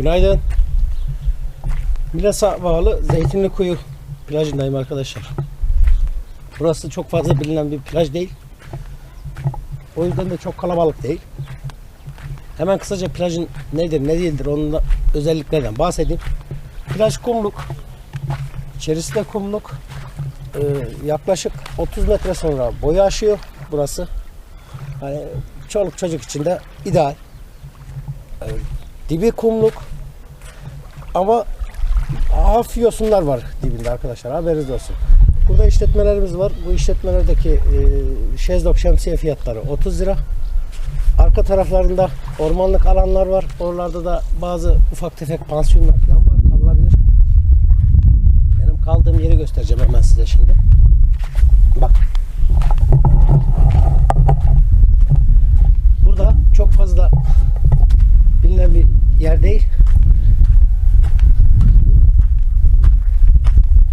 Günaydın. Milas'a bağlı Zeytinli Kuyu plajındayım arkadaşlar. Burası çok fazla bilinen bir plaj değil. O yüzden de çok kalabalık değil. Hemen kısaca plajın nedir ne değildir onun da özelliklerden bahsedeyim. Plaj kumluk. İçerisi de kumluk. Ee, yaklaşık 30 metre sonra boyu aşıyor burası. Hani çoluk çocuk için de ideal. Ee, dibi kumluk. Ama hafif yosunlar var dibinde arkadaşlar haberiniz olsun. Burada işletmelerimiz var. Bu işletmelerdeki e, şezlong şemsiye fiyatları 30 lira. Arka taraflarında ormanlık alanlar var. Oralarda da bazı ufak tefek pansiyonlar falan var. Kalınabilir. Benim kaldığım yeri göstereceğim hemen size şimdi. Bak. Burada çok fazla bilinen bir yer değil.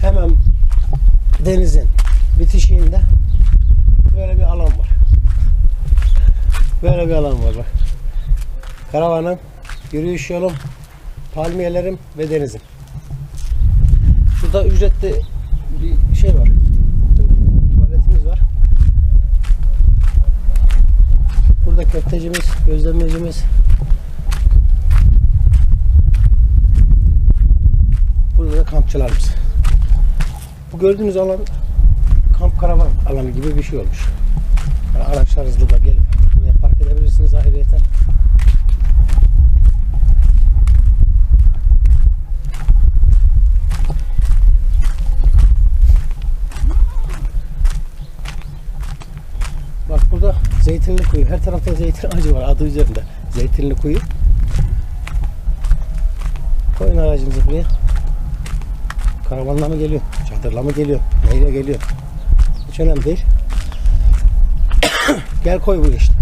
Hemen denizin bitişiğinde böyle bir alan var. Böyle bir alan var bak. Karavanım, yürüyüş yolum, palmiyelerim ve denizim. Şurada ücretli bir şey var. Tuvaletimiz var. Burada köftecimiz, gözlemecimiz. Burada da kampçılarımız. Bu gördüğünüz alan kamp karavan alanı gibi bir şey olmuş. Yani araçlar hızlı da gelip ayrıyeten. Bak burada zeytinli kuyu. Her tarafta zeytin ağacı var adı üzerinde. Zeytinli kuyu. Koyun aracınızı buraya. Karavanla mı geliyor? Çadırla mı geliyor? Neyle geliyor? Hiç önemli değil. Gel koy bu işte.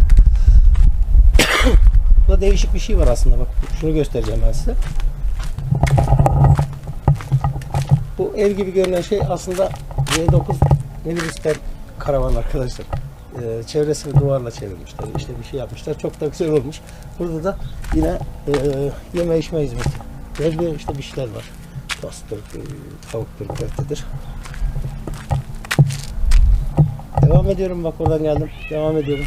Burada değişik bir şey var aslında. Bak şunu göstereceğim ben size. Bu ev gibi görünen şey aslında V9 minibüsten karavan arkadaşlar. Ee, çevresini duvarla çevirmişler. İşte bir şey yapmışlar. Çok da güzel olmuş. Burada da yine e, yeme içme hizmeti. Böyle işte bir şeyler var. Tosttur, e, tavuktur, köftedir. Devam ediyorum bak oradan geldim. Devam ediyorum.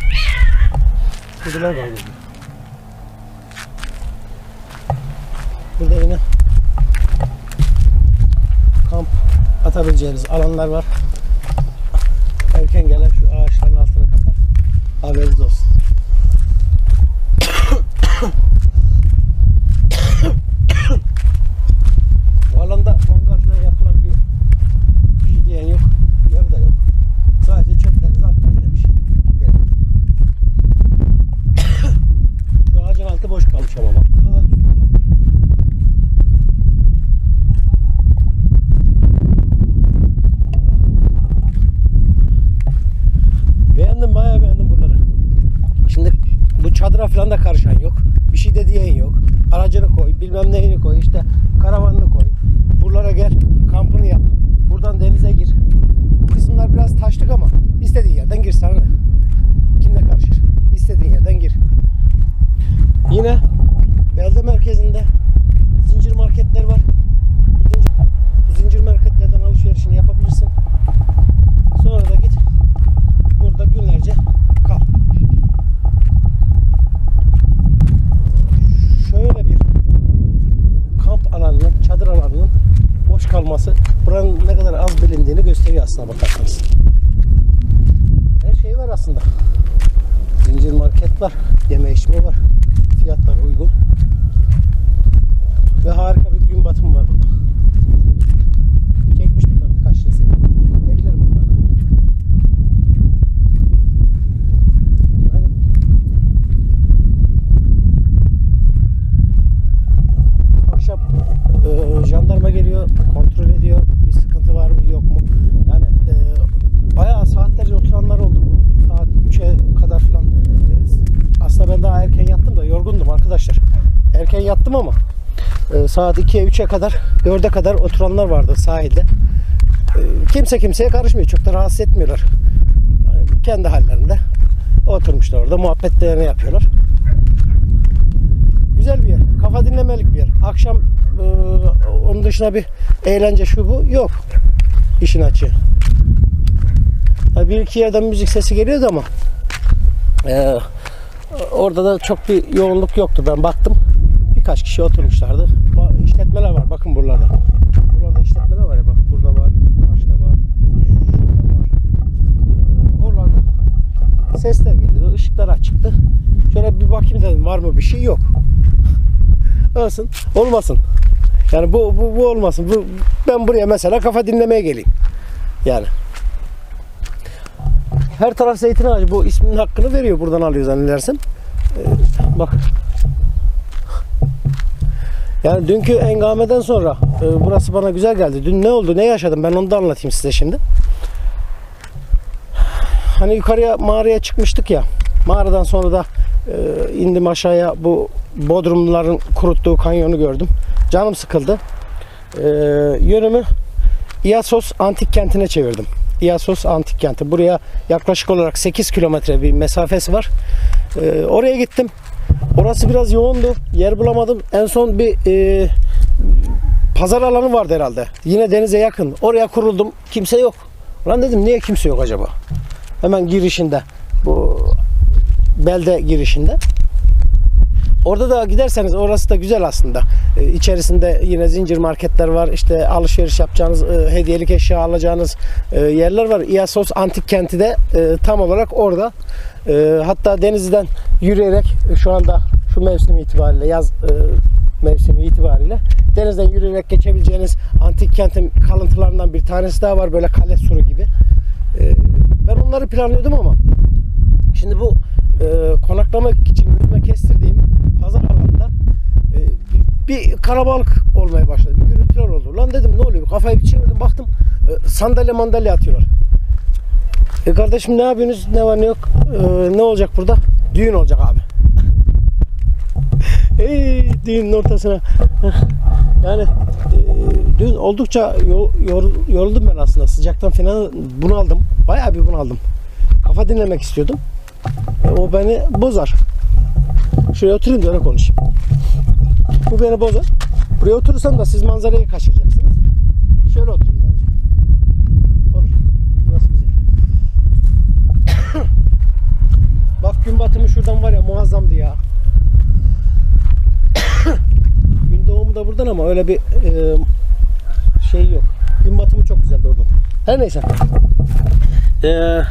Kediler var. Burada yine kamp atabileceğiniz alanlar var. Erken gelen şu ağaçların altını kapar. Haberiniz olsun. Bu alanda mangal falan yapılabiliyor. Bir şey diyen yok. Uyarı da yok. Sadece çöplerinizi atmayın demiş. Benim. Şu ağacın altı boş kalmış ama bak. Burada da düzgün alan var. Beğendim bayağı beğendim buraları. Şimdi bu çadıra falan da karışan yok. Bir şey de diyen yok. Aracını koy, bilmem neyini koy, işte karavanını koy. Buralara gel, kampını yap. Buradan denize gir. Bu kısımlar biraz taşlık ama istediğin yerden gir sana ne? Kim ne karışır? İstediğin yerden gir. Yine belde merkezinde zincir marketler var. Bu zincir, marketlerden alışverişini yapabilirsin. Sonra da git burada günlerce kal. Şöyle bir kamp alanının, çadır alanının boş kalması buranın ne kadar az bilindiğini gösteriyor aslında bakarsanız. Her şey var aslında. Zincir market var, yeme içme var. Fiyatlar uygun. Ve harika bir gün batımı var burada. Çekmiştim ben birkaç resim. Beklerim bunları. Akşam e, jandarma geliyor, kontrol ediyor. Bir sıkıntı var mı yok mu? Yani e, bayağı saatlerce oturanlar oldu. Saat 3'e kadar falan. E, aslında ben daha erken yattım da yorgundum arkadaşlar. Erken yattım ama e, saat 2'ye 3'e kadar 4'e kadar oturanlar vardı sahilde. E, kimse kimseye karışmıyor. Çok da rahatsız etmiyorlar. Yani kendi hallerinde oturmuşlar orada muhabbetlerini yapıyorlar. güzel bir yer. Kafa dinlemelik bir yer. Akşam e, onun dışında bir eğlence şu bu yok. İşin açığı. Bir iki yerden müzik sesi geliyordu ama e, orada da çok bir yoğunluk yoktu. Ben baktım. Birkaç kişi oturmuşlardı. İşletmeler var. Bakın buralarda. Burada işletmeler var ya. Bak burada var. Karşıda var. Şurada var. Ee, oralarda sesler geliyordu. Işıklar açıktı. Şöyle bir bakayım dedim. Var mı bir şey? Yok. Olsun. Olmasın. Yani bu, bu, bu olmasın. Bu, ben buraya mesela kafa dinlemeye geleyim. Yani. Her taraf zeytin ağacı. Bu isminin hakkını veriyor. Buradan alıyor zannedersem. Ee, bak. Yani dünkü engameden sonra e, burası bana güzel geldi. Dün ne oldu, ne yaşadım ben onu da anlatayım size şimdi. Hani yukarıya mağaraya çıkmıştık ya. Mağaradan sonra da e, indim aşağıya bu Bodrumluların kuruttuğu kanyonu gördüm. Canım sıkıldı. E, yönümü İasos antik kentine çevirdim. İasos antik kenti. Buraya yaklaşık olarak 8 kilometre bir mesafesi var. E, oraya gittim. Orası biraz yoğundu. Yer bulamadım. En son bir e, pazar alanı vardı herhalde. Yine denize yakın. Oraya kuruldum. Kimse yok. Lan dedim niye kimse yok acaba? Hemen girişinde. Bu belde girişinde. Orada da giderseniz orası da güzel aslında. Ee, içerisinde yine zincir marketler var. İşte alışveriş yapacağınız, e, hediyelik eşya alacağınız e, yerler var. İasos Antik Kenti de e, tam olarak orada. E, hatta denizden yürüyerek e, şu anda şu mevsim itibariyle yaz e, mevsimi itibariyle denizden yürüyerek geçebileceğiniz antik kentin kalıntılarından bir tanesi daha var böyle kale suru gibi. E, ben onları planlıyordum ama şimdi bu e, konaklamak için gözüme kestirdiğim pazar alanında e, bir, kalabalık olmaya başladı. Bir gürültüler oldu. Lan dedim ne oluyor? Kafayı bir çevirdim baktım e, sandalye mandalye atıyorlar. E kardeşim ne yapıyorsunuz? Ne var ne yok? E, ne olacak burada? Düğün olacak abi. Ey düğünün ortasına. yani e, dün oldukça yo- yor- yoruldum ben aslında. Sıcaktan falan bunaldım. Bayağı bir bunaldım. Kafa dinlemek istiyordum. E, o beni bozar. Şuraya oturayım da öyle konuşayım. Bu beni bozar. Buraya oturursam da siz manzarayı kaçıracaksınız. Şöyle oturayım zaman. Olur. Burası güzel. Bak gün batımı şuradan var ya muazzamdı ya. gün doğumu da buradan ama öyle bir e, şey yok. Gün batımı çok güzeldi oradan. Her neyse. E,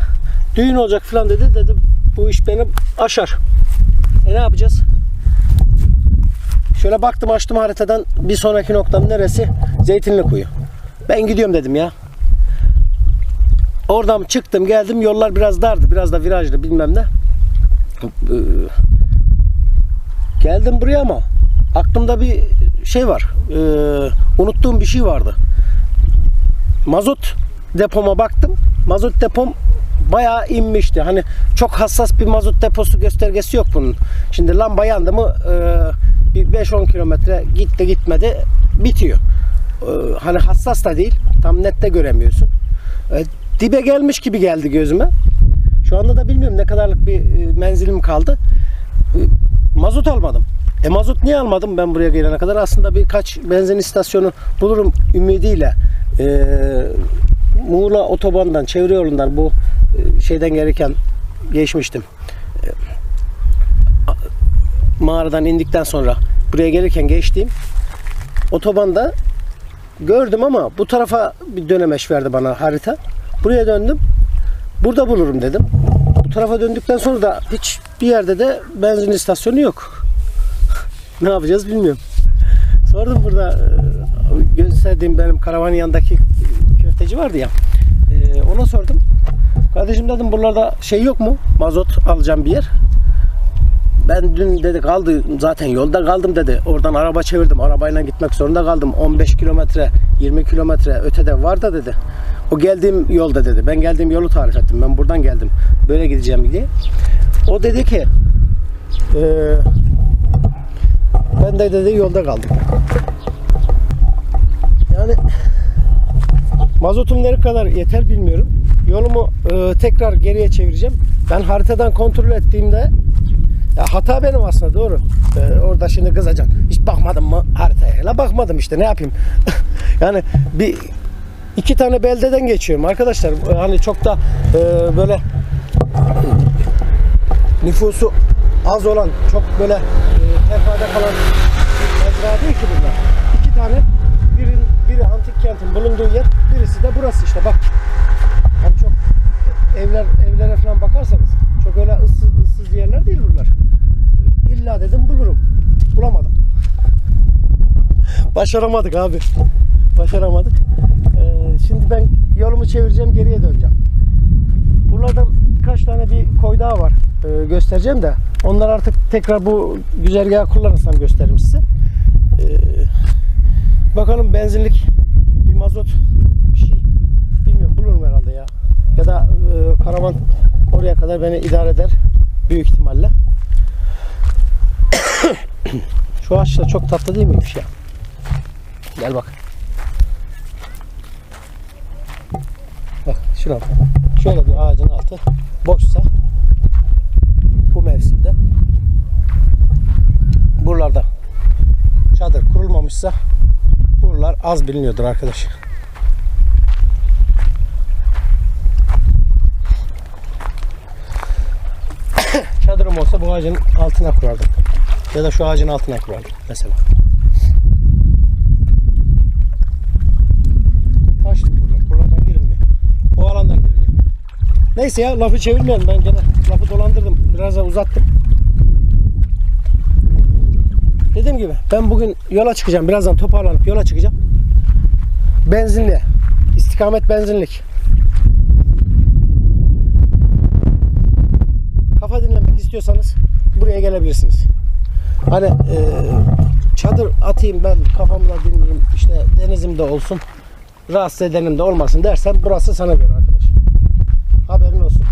düğün olacak falan dedi. Dedim bu iş benim aşar. E ne yapacağız? Şöyle baktım açtım haritadan bir sonraki noktam neresi? Zeytinli kuyu. Ben gidiyorum dedim ya. Oradan çıktım geldim yollar biraz dardı biraz da virajlı bilmem ne. Ee, Geldim buraya ama aklımda bir şey var. Ee, unuttuğum bir şey vardı. Mazot depoma baktım. Mazot depom bayağı inmişti. Hani çok hassas bir mazot deposu göstergesi yok bunun. Şimdi lamba yandı mı e, bir 5-10 kilometre gitti gitmedi bitiyor. E, hani hassas da değil. Tam nette göremiyorsun. E, dibe gelmiş gibi geldi gözüme. Şu anda da bilmiyorum ne kadarlık bir e, menzilim kaldı. E, mazot almadım. E mazot niye almadım ben buraya gelene kadar? Aslında birkaç benzin istasyonu bulurum ümidiyle. E, Muğla otobandan, çevre yolundan bu e, şeyden gelirken geçmiştim. E, mağaradan indikten sonra buraya gelirken geçtiğim otobanda gördüm ama bu tarafa bir dönemeç verdi bana harita. Buraya döndüm. Burada bulurum dedim. Bu tarafa döndükten sonra da hiç bir yerde de benzin istasyonu yok. ne yapacağız bilmiyorum. Sordum burada e, gösterdiğim benim karavanın yanındaki köfteci vardı ya. e, Ona sordum. Kardeşim dedim buralarda şey yok mu? Mazot alacağım bir yer. Ben dün dedi kaldı zaten yolda kaldım dedi. Oradan araba çevirdim. Arabayla gitmek zorunda kaldım. 15 kilometre 20 kilometre ötede var da dedi. O geldiğim yolda dedi. Ben geldiğim yolu tarif ettim. Ben buradan geldim. Böyle gideceğim diye. O dedi ki eee ben de dedi yolda kaldım. Yani mazotum ne kadar yeter bilmiyorum. Yolumu e, tekrar geriye çevireceğim. Ben haritadan kontrol ettiğimde ya hata benim aslında doğru. Ee, orada şimdi kızacaksın. Hiç bakmadın mı haritaya? La bakmadım işte ne yapayım? yani bir iki tane beldeden geçiyorum arkadaşlar. Hani çok da e, böyle nüfusu az olan, çok böyle e, tenhada kalan mezra değil ki bunlar. İki tane, biri, biri antik kentin bulunduğu yer, birisi de burası işte bak. Hani çok evler evlere falan bakarsanız çok öyle ıssız, ıssız yerler değil buralar. İlla dedim bulurum. Bulamadım. Başaramadık abi. Başaramadık. Ee, şimdi ben yolumu çevireceğim geriye döneceğim. Buralardan birkaç tane bir koy daha var. Ee, göstereceğim de. Onlar artık tekrar bu güzergahı kullanırsam gösteririm size. Ee, bakalım benzinlik bir mazot bir şey bilmiyorum bulurum herhalde ya. Ya da e, karavan oraya kadar beni idare eder büyük ihtimalle. Şu ağaç da çok tatlı değil miymiş ya? Gel bak. Bak şuna bak. Şöyle bir ağacın altı boşsa bu mevsimde buralarda çadır kurulmamışsa buralar az biliniyordur arkadaş. Çadırım olsa bu ağacın altına kurardım. Ya da şu ağacın altına kurardım mesela. Neyse ya lafı çevirmeyelim. Ben gene lafı dolandırdım. Biraz da uzattım. Dediğim gibi ben bugün yola çıkacağım. Birazdan toparlanıp yola çıkacağım. Benzinli. İstikamet benzinlik. Kafa dinlemek istiyorsanız buraya gelebilirsiniz. Hani e, çadır atayım ben kafamda dinleyeyim işte denizimde olsun rahatsız edenim de olmasın dersen burası sana göre arkadaş. Haberin olsun.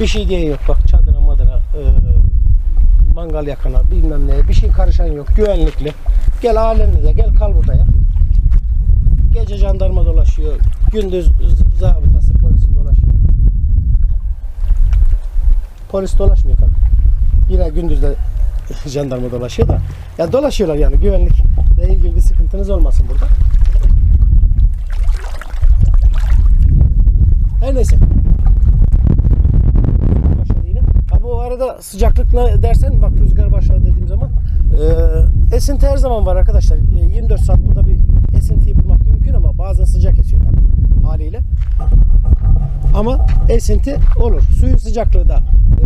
Bir şey diyen yok bak çadıra madıra e, mangal yakana bilmem ne bir şey karışan yok güvenlikli. Gel alemine de gel kal burada ya. Gece jandarma dolaşıyor. Gündüz zabıtası polisi dolaşıyor. Polis dolaşmıyor tabii. Yine gündüz de jandarma dolaşıyor da. Ya dolaşıyorlar yani güvenlikle ilgili bir sıkıntınız olmasın burada. Yine. Ha bu arada sıcaklık ne dersen bak rüzgar başladı dediğim zaman e, esinti her zaman var arkadaşlar. E, 24 saat burada bir esintiyi bulmak mümkün ama bazen sıcak esiyor tabii haliyle. Ama esinti olur. Suyun sıcaklığı da e,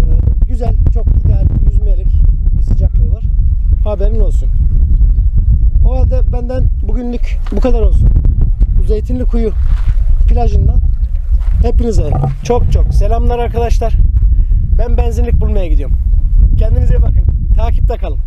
güzel, çok ideal yüzmelik bir sıcaklığı var. Haberin olsun. O halde benden bugünlük bu kadar olsun. Bu Zeytinli Kuyu plajından hepinize çok çok selamlar arkadaşlar. Ben benzinlik bulmaya gidiyorum. Kendinize iyi bakın. Takipte kalın.